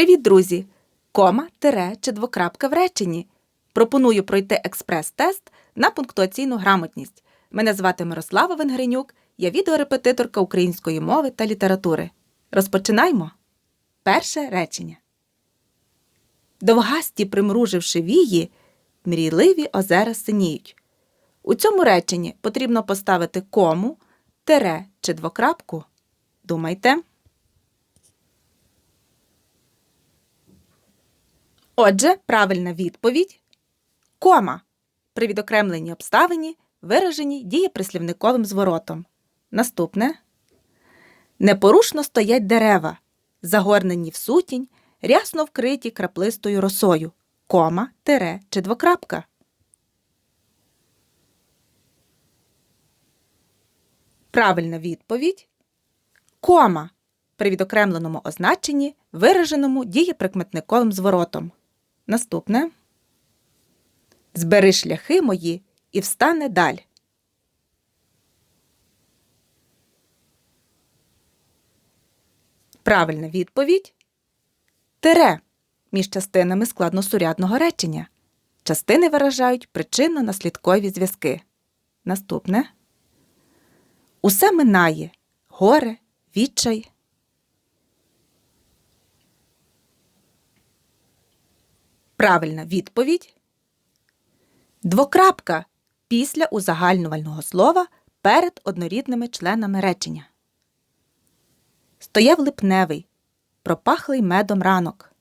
Привіт, друзі! Кома, тире чи двокрапка в реченні. Пропоную пройти експрес-тест на пунктуаційну грамотність. Мене звати Мирослава Венгренюк, я відеорепетиторка української мови та літератури. Розпочинаймо. Перше речення. Довгасті, примруживши вії, мрійливі озера синіють. У цьому реченні потрібно поставити кому, тире чи двокрапку. Думайте. Отже, правильна відповідь кома при відокремленій обставині, вираженій дієприслівниковим зворотом. Наступне непорушно стоять дерева, загорнені в сутінь, рясно вкриті краплистою росою, кома, тире чи двокрапка. Правильна відповідь кома при відокремленому означенні, вираженому дієприкметниковим зворотом. Наступне. Збери шляхи мої і встане даль. Правильна відповідь Тере між частинами складносурядного речення. Частини виражають причинно-наслідкові зв'язки. Наступне. Усе минає горе, відчай. Правильна відповідь. Двокрапка після узагальнювального слова перед однорідними членами речення. Стояв липневий, пропахлий медом ранок.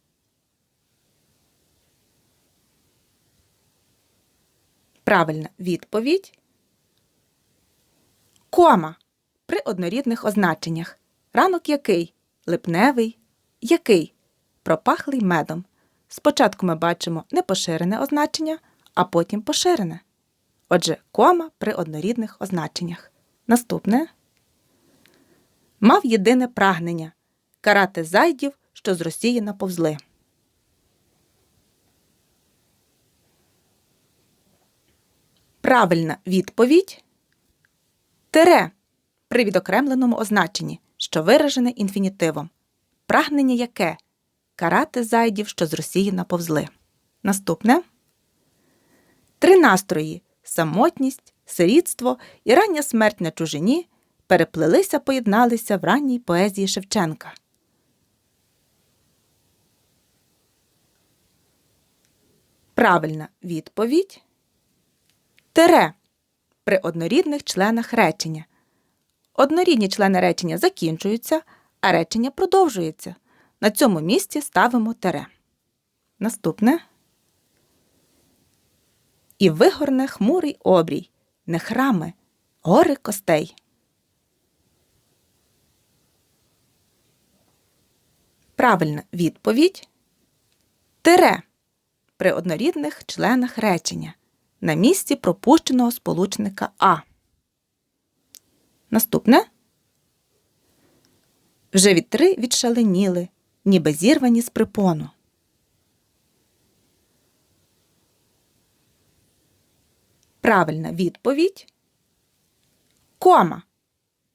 Правильна відповідь. Кома при однорідних означеннях. Ранок який? Липневий. Який? Пропахлий медом. Спочатку ми бачимо непоширене означення, а потім поширене. Отже, кома при однорідних означеннях. Наступне мав єдине прагнення карати зайдів, що з Росії наповзли. Правильна відповідь Тере при відокремленому означенні, що виражене інфінітивом. Прагнення яке? Карати зайдів, що з Росії наповзли. Наступне три настрої самотність, сирітство і рання смерть на чужині переплелися, поєдналися в ранній поезії Шевченка. Правильна відповідь Тере при однорідних членах речення. Однорідні члени речення закінчуються, а речення продовжується. На цьому місці ставимо тере. Наступне. І вигорне хмурий обрій, не храми, гори костей. Правильна відповідь Тере при однорідних членах речення на місці пропущеного сполучника А. Наступне. Вже вітри відшаленіли, ніби зірвані з припону. Правильна відповідь кома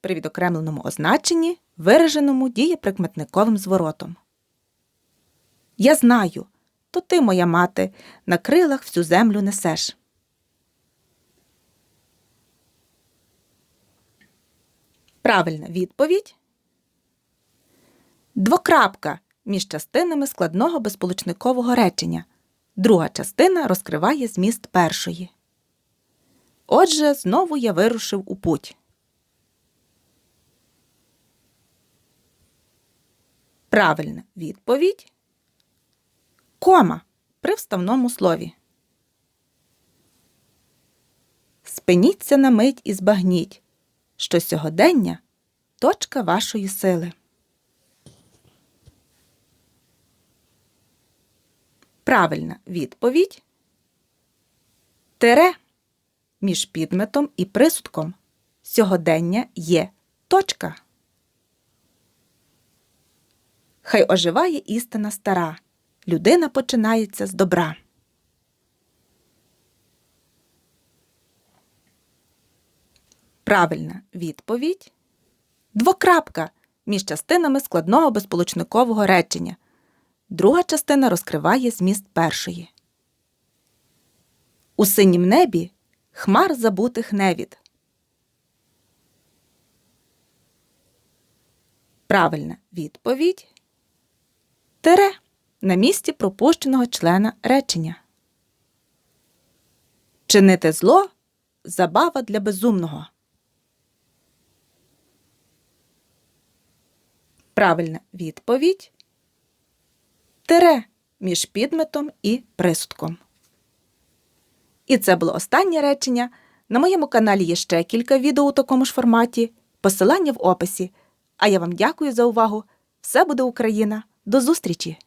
при відокремленому означенні, вираженому дієприкметниковим зворотом. Я знаю, то ти, моя мати, на крилах всю землю несеш. Правильна відповідь Двокрапка між частинами складного безполучникового речення. Друга частина розкриває зміст першої. Отже, знову я вирушив у путь. Правильна відповідь кома при вставному слові. Спиніться на мить і збагніть, що сьогодення точка вашої сили. Правильна відповідь Тере між підметом і присудком. Сьогодення є точка. Хай оживає істина стара. Людина починається з добра. Правильна відповідь Двокрапка між частинами складного безполучникового речення. Друга частина розкриває зміст першої. У синім небі хмар забутих невід. Правильна відповідь Тере на місці пропущеного члена речення. Чинити зло забава для безумного. Правильна відповідь Тере між підметом і присудком. І це було останнє речення. На моєму каналі є ще кілька відео у такому ж форматі. Посилання в описі. А я вам дякую за увагу. Все буде Україна. До зустрічі!